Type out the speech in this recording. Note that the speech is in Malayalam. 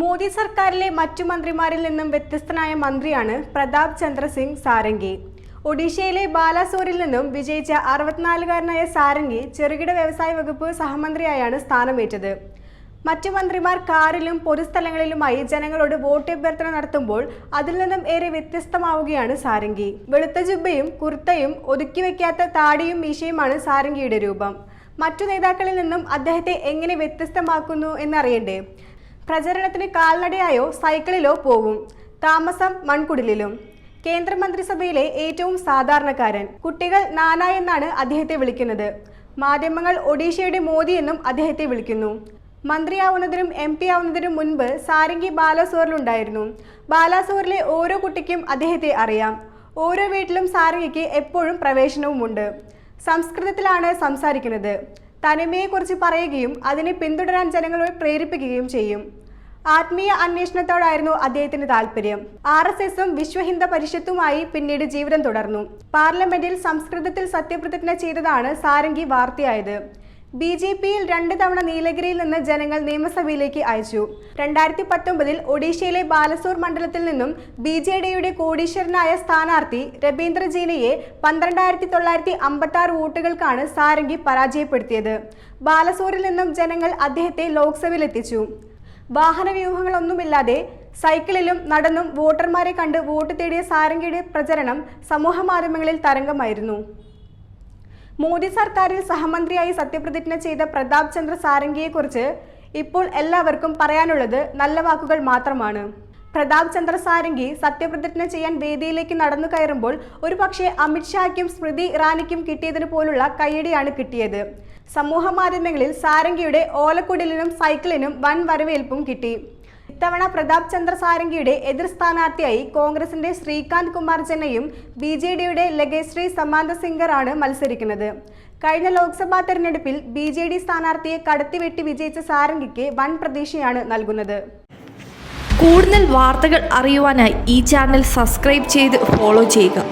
മോദി സർക്കാരിലെ മറ്റു മന്ത്രിമാരിൽ നിന്നും വ്യത്യസ്തനായ മന്ത്രിയാണ് പ്രതാപ് ചന്ദ്ര സിംഗ് സാരംഗി. ഒഡീഷയിലെ ബാലാസോറിൽ നിന്നും വിജയിച്ച അറുപത്തിനാലുകാരനായ സാരംഗി ചെറുകിട വ്യവസായ വകുപ്പ് സഹമന്ത്രിയായാണ് സ്ഥാനമേറ്റത്. മറ്റു മന്ത്രിമാർ കാറിലും പൊതുസ്ഥലങ്ങളിലുമായി ജനങ്ങളോട് വോട്ട് അഭ്യർത്ഥന നടത്തുമ്പോൾ അതിൽ നിന്നും ഏറെ വ്യത്യസ്തമാവുകയാണ് സാരംഗി. വെളുത്ത ജുബയും കുർത്തയും ഒതുക്കി വയ്ക്കാത്ത താടിയും മീശയുമാണ് സാരംഗിയുടെ രൂപം. മറ്റു നേതാക്കളിൽ നിന്നും അദ്ദേഹത്തെ എങ്ങനെ വ്യത്യസ്തമാക്കുന്നു എന്നറിയണ്ടേ? പ്രചരണത്തിന് കാൽനടയായോ സൈക്കിളിലോ പോകും താമസം മൺകുടിലും കേന്ദ്രമന്ത്രിസഭയിലെ ഏറ്റവും സാധാരണക്കാരൻ. കുട്ടികൾ നാന എന്നാണ് അദ്ദേഹത്തെ വിളിക്കുന്നത്. മാധ്യമങ്ങൾ ഒഡീഷയുടെ മോദി എന്നും അദ്ദേഹത്തെ വിളിക്കുന്നു. മന്ത്രിയാവുന്നതിനും എം പി ആവുന്നതിനും മുൻപ് സാരംഗി ബാലാസോറിലുണ്ടായിരുന്നു ബാലാസോറിലെ ഓരോ കുട്ടിക്കും അദ്ദേഹത്തെ അറിയാം. ഓരോ വീട്ടിലും സാരംഗിക്ക് എപ്പോഴും പ്രവേശനവുമുണ്ട്. സംസ്കൃതത്തിലാണ് സംസാരിക്കുന്നത്. തനിമയെക്കുറിച്ച് പറയുകയും അതിനെ പിന്തുടരാൻ ജനങ്ങളെ പ്രേരിപ്പിക്കുകയും ചെയ്യും. ആത്മീയ അന്വേഷണത്തോടായിരുന്നു അദ്ദേഹത്തിന് താല്പര്യം ആർ എസ് എസും വിശ്വഹിന്ദ പരിഷത്തുമായി പിന്നീട് ജീവിതം തുടർന്നു. പാർലമെന്റിൽ സംസ്കൃതത്തിൽ സത്യപ്രതിജ്ഞ ചെയ്തതാണ് സാരംഗി വാർത്തയായത്. ബി ജെ പിയിൽ രണ്ട് തവണ നീലഗിരിയിൽ നിന്ന് ജനങ്ങൾ നിയമസഭയിലേക്ക് അയച്ചു. രണ്ടായിരത്തി പത്തൊമ്പതിൽ ഒഡീഷയിലെ ബാലസൂർ മണ്ഡലത്തിൽ നിന്നും ബി ജെ ഡിയുടെ കോടീശ്വരനായ സ്ഥാനാർത്ഥി രവീന്ദ്ര ജീനയെ പന്ത്രണ്ടായിരത്തി തൊള്ളായിരത്തി അമ്പത്തി ആറ് വോട്ടുകൾക്കാണ് സാരംഗി പരാജയപ്പെടുത്തിയത്. ബാലസൂരിൽ നിന്നും ജനങ്ങൾ അദ്ദേഹത്തെ ലോക്സഭയിലെത്തിച്ചു. വാഹനവ്യൂഹങ്ങളൊന്നുമില്ലാതെ സൈക്കിളിലും നടന്നും വോട്ടർമാരെ കണ്ട് വോട്ട് തേടിയ സാരംഗിയുടെ പ്രചരണം സമൂഹമാധ്യമങ്ങളിൽ തരംഗമായിരുന്നു. മോദി സർക്കാരിൽ സഹമന്ത്രിയായി സത്യപ്രതിജ്ഞ ചെയ്ത പ്രതാപ് ചന്ദ്ര സാരംഗിയെക്കുറിച്ച് ഇപ്പോൾ എല്ലാവർക്കും പറയാനുള്ളത് നല്ല വാക്കുകൾ മാത്രമാണ്. പ്രതാപ് ചന്ദ്ര സാരംഗി സത്യപ്രതിജ്ഞ ചെയ്യാൻ വേദിയിലേക്ക് നടന്നു കയറുമ്പോൾ ഒരു പക്ഷേ അമിത്ഷായ്ക്കും സ്മൃതി ഇറാനിക്കും കിട്ടിയതിന് പോലുള്ള കയ്യടിയാണ് കിട്ടിയത്. സമൂഹ മാധ്യമങ്ങളിൽ സാരംഗിയുടെ ഓലക്കുടലിനും സൈക്കിളിനും വൻ വരവേൽപ്പും കിട്ടി. ഇത്തവണ പ്രതാപ് ചന്ദ്ര സാരംഗിയുടെ എതിർ സ്ഥാനാർത്ഥിയായി കോൺഗ്രസിന്റെ ശ്രീകാന്ത് കുമാർ ജനയും ബി ജെ ഡിയുടെ ലഗേശ്രീ സമാന്ത സിംഗറാണ് മത്സരിക്കുന്നത്. കഴിഞ്ഞ ലോക്സഭാ തെരഞ്ഞെടുപ്പിൽ ബി ജെ ഡി സ്ഥാനാർത്ഥിയെ കടത്തിവെട്ടി വിജയിച്ച സാരംഗിക്ക് വൻ പ്രതീക്ഷയാണ് നൽകുന്നത്. കൂടുതൽ വാർത്തകൾ അറിയുവാനായി ഈ ചാനൽ സബ്സ്ക്രൈബ് ചെയ്ത് ഫോളോ ചെയ്യുക.